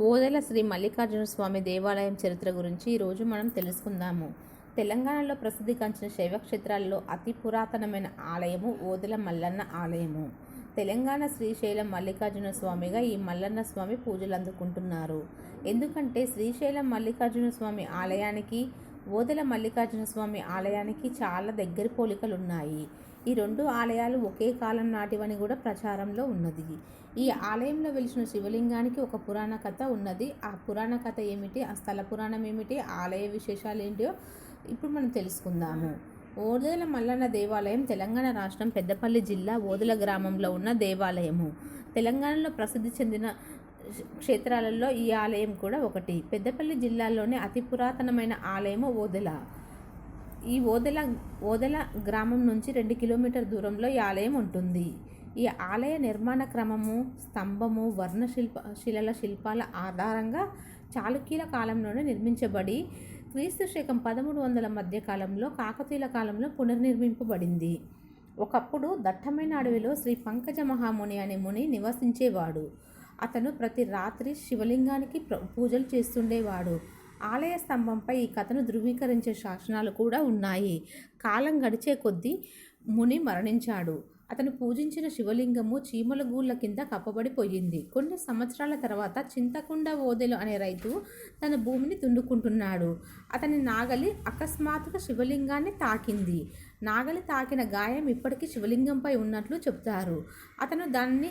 ఓదెల శ్రీ మల్లికార్జున స్వామి దేవాలయం చరిత్ర గురించి ఈరోజు మనం తెలుసుకుందాము. తెలంగాణలో ప్రసిద్ధిగాంచిన శైవ క్షేత్రాల్లో అతి పురాతనమైన ఆలయము ఓదెల మల్లన్న ఆలయము. తెలంగాణ శ్రీశైలం మల్లికార్జున స్వామిగా ఈ మల్లన్న స్వామి పూజలు అందుకుంటున్నారు. ఎందుకంటే శ్రీశైలం మల్లికార్జున స్వామి ఆలయానికి ఓదెల మల్లికార్జున స్వామి ఆలయానికి చాలా దగ్గర పోలికలు ఉన్నాయి ఈ రెండు ఆలయాలు ఒకే కాలం నాటివని కూడా ప్రచారంలో ఉన్నది. ఈ ఆలయంలో వెలిసిన శివలింగానికి ఒక పురాణ కథ ఉన్నది. ఆ పురాణ కథ ఏమిటి? ఆ స్థల పురాణం ఏమిటి? ఆలయ విశేషాలు ఏంటో ఇప్పుడు మనం తెలుసుకుందాము. ఓదెల మల్లన్న దేవాలయం తెలంగాణ రాష్ట్రం పెద్దపల్లి జిల్లా ఓదెల గ్రామంలో ఉన్న దేవాలయము. తెలంగాణలో ప్రసిద్ధి చెందిన క్షేత్రాలలో ఈ ఆలయం కూడా ఒకటి. పెద్దపల్లి జిల్లాలోనే అతి పురాతనమైన ఆలయము ఓదెల. ఈ ఓదెల ఓదెల గ్రామం నుంచి రెండు కిలోమీటర్ దూరంలో ఈ ఆలయం ఉంటుంది. ఈ ఆలయ నిర్మాణ క్రమము స్తంభము వర్ణశిల్ప శిలల శిల్పాల ఆధారంగా చాళుక్యుల కాలంలోనే నిర్మించబడి క్రీస్తు శకం పదమూడు వందల మధ్య కాలంలో కాకతీయుల కాలంలో పునర్నిర్మింపబడింది. ఒకప్పుడు దట్టమైన అడవిలో శ్రీ పంకజ మహాముని అనే ముని నివసించేవాడు. అతను ప్రతి రాత్రి శివలింగానికి పూజలు చేస్తుండేవాడు. ఆలయ స్తంభంపై ఈ కథను ధృవీకరించే శాసనాలు కూడా ఉన్నాయి. కాలం గడిచే కొద్దీ ముని మరణించాడు. అతను పూజించిన శివలింగము చీమల గూళ్ళ కింద కప్పబడిపోయింది. కొన్ని సంవత్సరాల తర్వాత చింతకుండ ఓదెలు అనే రైతు తన భూమిని దున్నుకుంటున్నాడు. అతని నాగలి అకస్మాత్తుగా శివలింగాన్ని తాకింది. నాగలి తాకిన గాయం ఇప్పటికీ శివలింగంపై ఉన్నట్లు చెప్తారు. అతను దాన్ని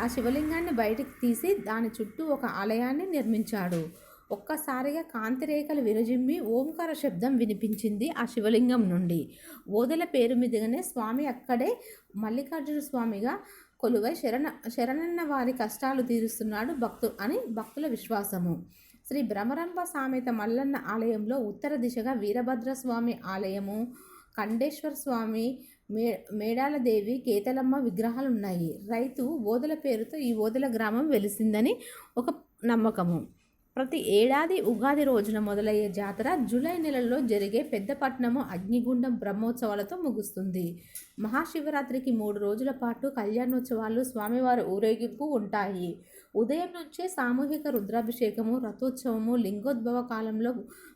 ఆ శివలింగాన్ని బయటికి తీసి దాని చుట్టూ ఒక ఆలయాన్ని నిర్మించాడు. ఒక్కసారిగా కాంతిరేఖలు విరజిమ్మి ఓంకార శబ్దం వినిపించింది ఆ శివలింగం నుండి. ఓదెల పేరు మీదుగానే స్వామి అక్కడే మల్లికార్జున స్వామిగా కొలువై శరణ శరణన్న వారి కష్టాలు తీరుస్తున్నాడు భక్తు అని భక్తుల విశ్వాసము. శ్రీ భ్రమరంభ సామెత మల్లన్న ఆలయంలో ఉత్తర దిశగా వీరభద్ర స్వామి ఆలయము కండేశ్వర స్వామి మే మేడాలదేవి కేతలమ్మ విగ్రహాలు ఉన్నాయి రైతు ఓదెల పేరుతో ఈ ఓదల గ్రామం వెలిసిందని ఒక నమ్మకము. ప్రతి ఏడాది ఉగాది రోజున మొదలయ్యే జాతర జూలై నెలలో జరిగే పెద్దపట్నము అగ్నిగుండం బ్రహ్మోత్సవాలతో ముగుస్తుంది. మహాశివరాత్రికి మూడు రోజుల పాటు కళ్యాణోత్సవాలు స్వామివారి ఊరేగింపు ఉంటాయి. ఉదయం నుంచే సామూహిక రుద్రాభిషేకము రథోత్సవము లింగోద్భవ కాలంలో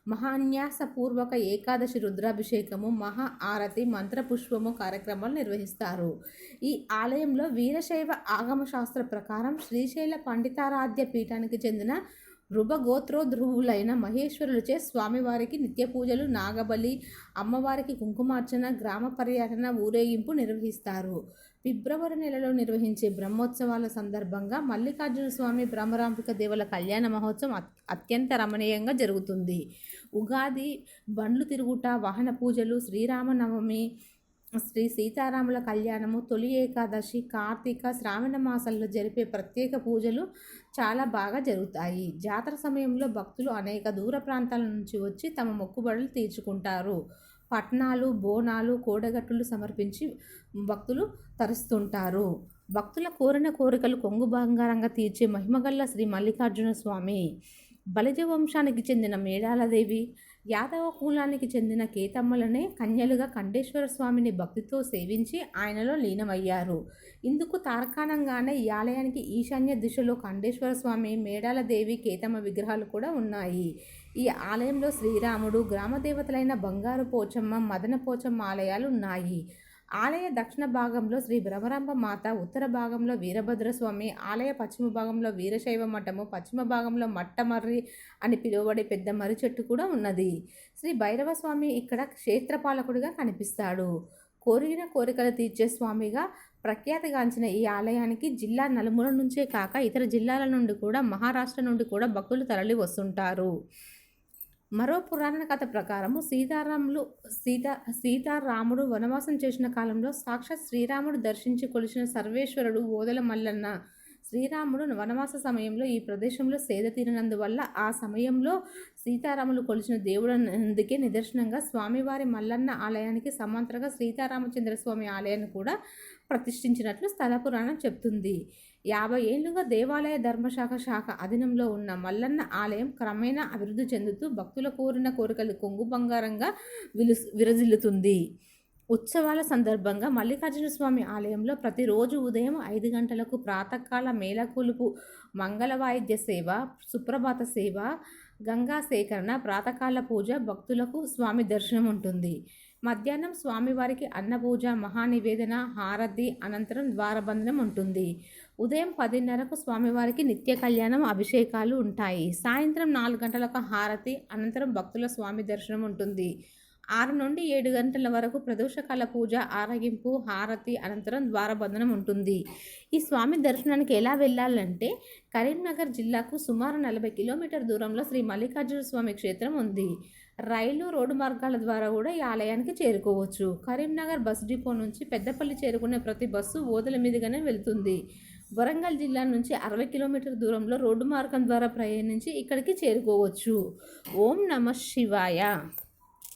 మహాన్యాసపూర్వక ఏకాదశి రుద్రాభిషేకము మహా ఆరతి మంత్రపుష్పము కార్యక్రమాలు నిర్వహిస్తారు. ఈ ఆలయంలో వీరశైవ ఆగమశాస్త్ర ప్రకారం శ్రీశైల పండితారాధ్య పీఠానికి చెందిన ధ్రువగోత్రోధ్రువులైన మహేశ్వరులచే స్వామివారికి నిత్య పూజలు నాగబలి అమ్మవారికి కుంకుమార్చన గ్రామ పర్యటన ఊరేగింపు నిర్వహిస్తారు. ఫిబ్రవరి నెలలో నిర్వహించే బ్రహ్మోత్సవాల సందర్భంగా మల్లికార్జున స్వామి బ్రహ్మరాంబిక దేవుల కళ్యాణ మహోత్సవం అత్యంత రమణీయంగా జరుగుతుంది. ఉగాది బండ్లు తిరుగుట వాహన పూజలు శ్రీరామనవమి శ్రీ సీతారాముల కళ్యాణము తొలి ఏకాదశి కార్తీక శ్రావణ మాసంలో జరిపే ప్రత్యేక పూజలు చాలా బాగా జరుగుతాయి. జాతర సమయంలో భక్తులు అనేక దూర ప్రాంతాల నుంచి వచ్చి తమ మొక్కుబడులు తీర్చుకుంటారు. పట్నాలు బోనాలు కోడగట్టులు సమర్పించి భక్తులు తరుస్తుంటారు. భక్తుల కోరిన కోరికలు కొంగు బంగారంగా తీర్చే మహిమగల్ల శ్రీ మల్లికార్జున స్వామి. బలిజ వంశానికి చెందిన మేడాలదేవి యాదవ కులానికి చెందిన కేతమ్మలనే కన్యలుగా ఖండేశ్వర స్వామిని భక్తితో సేవించి ఆయనలో లీనమయ్యారు. ఇందుకు తార్కాణంగానే ఈ ఆలయానికి ఈశాన్య దిశలో ఖండేశ్వర స్వామి మేడాలదేవి కేతమ్మ విగ్రహాలు కూడా ఉన్నాయి. ఈ ఆలయంలో శ్రీరాముడు గ్రామ దేవతలైన బంగారు పోచమ్మ మదన పోచమ్మ ఆలయాలు ఉన్నాయి. ఆలయ దక్షిణ భాగంలో శ్రీ భ్రమరాంబ మాత ఉత్తర భాగంలో వీరభద్రస్వామి ఆలయ పశ్చిమ భాగంలో వీరశైవ మఠము పశ్చిమ భాగంలో మట్టమర్రి అని పిలువబడే పెద్ద మర్రి చెట్టు కూడా ఉన్నది. శ్రీ భైరవ స్వామి ఇక్కడ క్షేత్రపాలకుడిగా కనిపిస్తాడు. కోరిన కోరికలు తీర్చే స్వామిగా ప్రఖ్యాతిగాంచిన ఈ ఆలయానికి జిల్లా నలుమూల నుంచే కాక ఇతర జిల్లాల నుండి కూడా మహారాష్ట్ర నుండి కూడా భక్తులు తరలి వస్తుంటారు మరో పురాణ కథ ప్రకారము సీతారాములు సీతా సీతారాముడు వనవాసం చేసిన కాలంలో సాక్షాత్ శ్రీరాముడు దర్శించి కొలిచిన సర్వేశ్వరుడు ఓదల మల్లన్న. శ్రీరాముడు వనవాస సమయంలో ఈ ప్రదేశంలో సేద తీరినందువల్ల ఆ సమయంలో సీతారాములు కొలిచిన దేవుడందుకే నిదర్శనంగా స్వామివారి మల్లన్న ఆలయానికి సమాంతరంగా సీతారామచంద్ర స్వామి ఆలయాన్ని కూడా ప్రతిష్ఠించినట్లు స్థల పురాణం చెప్తుంది. యాభై ఏళ్ళుగా దేవాలయ ధర్మశాఖ శాఖ అధీనంలో ఉన్న మల్లన్న ఆలయం క్రమేణా అభివృద్ధి చెందుతూ భక్తుల కోరిన కోరికలు కొంగు బంగారంగా విలు విరజిల్లుతుంది. ఉత్సవాల సందర్భంగా మల్లికార్జున స్వామి ఆలయంలో ప్రతిరోజు ఉదయం ఐదు గంటలకు ప్రాతకాల మేళకొలుపు మంగళ వాయిద్య సేవ సుప్రభాత సేవ గంగా సేకరణ ప్రాతకాల పూజ భక్తులకు స్వామి దర్శనం ఉంటుంది మధ్యాహ్నం స్వామివారికి అన్నపూజ మహానివేదన హారతి అనంతరం ద్వారబంధనం ఉంటుంది. ఉదయం పదిన్నరకు స్వామివారికి నిత్య కళ్యాణం అభిషేకాలు ఉంటాయి. సాయంత్రం నాలుగు గంటలకు హారతి అనంతరం భక్తుల స్వామి దర్శనం ఉంటుంది. ఆరు నుండి ఏడు గంటల వరకు ప్రదోషకాల పూజ ఆరగింపు హారతి అనంతరం ద్వారబంధనం ఉంటుంది. ఈ స్వామి దర్శనానికి ఎలా వెళ్ళాలంటే కరీంనగర్ జిల్లాకు సుమారు నలభై కిలోమీటర్ దూరంలో శ్రీ మల్లికార్జున స్వామి క్షేత్రం ఉంది. రైలు రోడ్డు మార్గాల ద్వారా కూడా ఈ ఆలయానికి చేరుకోవచ్చు. కరీంనగర్ బస్ డిపో నుంచి పెద్దపల్లి చేరుకునే ప్రతి బస్సు ఓదల మీదుగానే వెళ్తుంది. వరంగల్ జిల్లా నుంచి అరవై కిలోమీటర్ దూరంలో రోడ్డు మార్గం ద్వారా ప్రయాణించి ఇక్కడికి చేరుకోవచ్చు. ఓం నమ శివాయ.